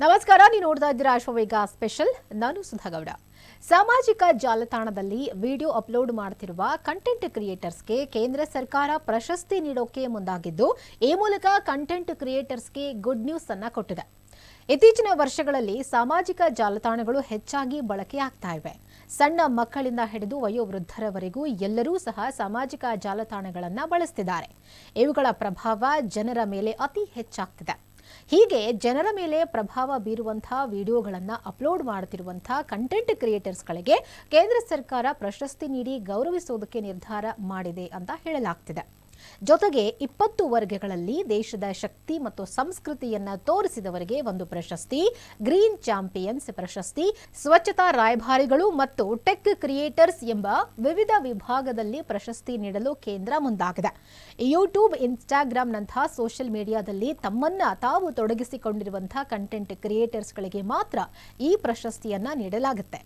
ನಮಸ್ಕಾರ ನೀವು ನೋಡ್ತಾ ಇದ್ದೀರಾ ಅಶ್ವವೇಗ ಸ್ಪೆಷಲ್ ನಾನು ಸುಧಾಗೌಡ ಸಾಮಾಜಿಕ ಜಾಲತಾಣದಲ್ಲಿ ವಿಡಿಯೋ ಅಪ್ಲೋಡ್ ಮಾಡ್ತಿರುವ ಕಂಟೆಂಟ್ ಕ್ರಿಯೇಟರ್ಸ್ಗೆ ಕೇಂದ್ರ ಸರ್ಕಾರ ಪ್ರಶಸ್ತಿ ನೀಡೋಕೆ ಮುಂದಾಗಿದ್ದು, ಈ ಮೂಲಕ ಕಂಟೆಂಟ್ ಕ್ರಿಯೇಟರ್ಸ್ಗೆ ಗುಡ್ ನ್ಯೂಸ್ ಅನ್ನ ಕೊಟ್ಟಿದೆ. ಇತ್ತೀಚಿನ ವರ್ಷಗಳಲ್ಲಿ ಸಾಮಾಜಿಕ ಜಾಲತಾಣಗಳು ಹೆಚ್ಚಾಗಿ ಬಳಕೆಯಾಗ್ತಾ ಇವೆ. ಸಣ್ಣ ಮಕ್ಕಳಿಂದ ಹಿಡಿದು ವಯೋವೃದ್ಧರವರೆಗೂ ಎಲ್ಲರೂ ಸಹ ಸಾಮಾಜಿಕ ಜಾಲತಾಣಗಳನ್ನು ಬಳಸ್ತಿದ್ದಾರೆ. ಇವುಗಳ ಪ್ರಭಾವ ಜನರ ಮೇಲೆ ಅತಿ ಹೆಚ್ಚಾಗ್ತಿದೆ. ಹೀಗೆ ಜನರ ಮೇಲೆ ಪ್ರಭಾವ ಬೀರುವಂತಹ ವಿಡಿಯೋಗಳನ್ನು ಅಪ್ಲೋಡ್ ಮಾಡುತ್ತಿರುವಂತಹ ಕಂಟೆಂಟ್ ಕ್ರಿಯೇಟರ್ಸ್ಗಳಿಗೆ ಕೇಂದ್ರ ಸರ್ಕಾರ ಪ್ರಶಸ್ತಿ ನೀಡಿ ಗೌರವಿಸುವುದಕ್ಕೆ ನಿರ್ಧಾರ ಮಾಡಿದೆ ಅಂತ ಹೇಳಲಾಗ್ತಿದೆ. ಜೊತೆಗೆ ಇಪ್ಪತ್ತು ವರ್ಗಗಳಲ್ಲಿ ದೇಶದ ಶಕ್ತಿ ಮತ್ತು ಸಂಸ್ಕೃತಿಯನ್ನು ತೋರಿಸಿದವರಿಗೆ ಒಂದು ಪ್ರಶಸ್ತಿ, ಗ್ರೀನ್ ಚಾಂಪಿಯನ್ಸ್ ಪ್ರಶಸ್ತಿ, ಸ್ವಚ್ಛತಾ ರಾಯಭಾರಿಗಳು ಮತ್ತು ಟೆಕ್ ಕ್ರಿಯೇಟರ್ಸ್ ಎಂಬ ವಿವಿಧ ವಿಭಾಗದಲ್ಲಿ ಪ್ರಶಸ್ತಿ ನೀಡಲು ಕೇಂದ್ರ ಮುಂದಾಗಿದೆ. ಯೂಟ್ಯೂಬ್ ಇನ್ಸ್ಟಾಗ್ರಾಂನಂತಹ ಸೋಷಿಯಲ್ ಮೀಡಿಯಾದಲ್ಲಿ ತಮ್ಮನ್ನ ತಾವು ತೊಡಗಿಸಿಕೊಂಡಿರುವಂತಹ ಕಂಟೆಂಟ್ ಕ್ರಿಯೇಟರ್ಸ್ಗಳಿಗೆ ಮಾತ್ರ ಈ ಪ್ರಶಸ್ತಿಯನ್ನ ನೀಡಲಾಗುತ್ತೆ.